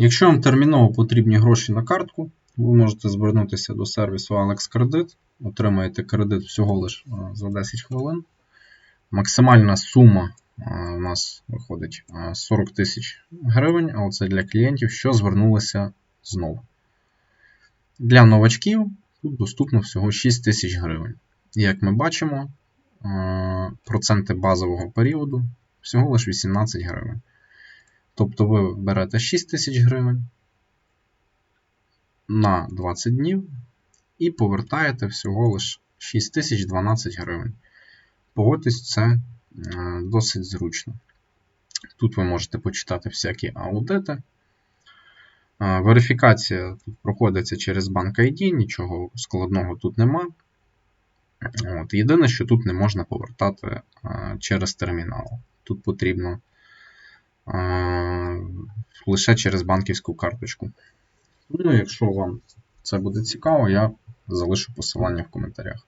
Якщо вам терміново потрібні гроші на картку, ви можете звернутися до сервісу Alex Credit, отримаєте кредит всього лиш е, за 10 хвилин. Максимальна сума е, у нас виходить е, 40 тисяч гривень, але це для клієнтів, що звернулися знову. Для новачків тут доступно всього 6 тисяч гривень. І як ми бачимо, е, проценти базового періоду всього лише 18 гривень. Тобто ви берете 6 тисяч гривень на 20 днів і повертаєте всього лише 6 тисяч 12 гривень. Погодьтесь, це е, досить зручно. Тут ви можете почитати всякі аудити. Е, Верифікація тут проходиться через банк ID, нічого складного тут нема. От. Єдине, що тут не можна повертати е, через термінал. Тут потрібно лише через банківську карточку. Ну, якщо вам це буде цікаво, я залишу посилання в коментарях.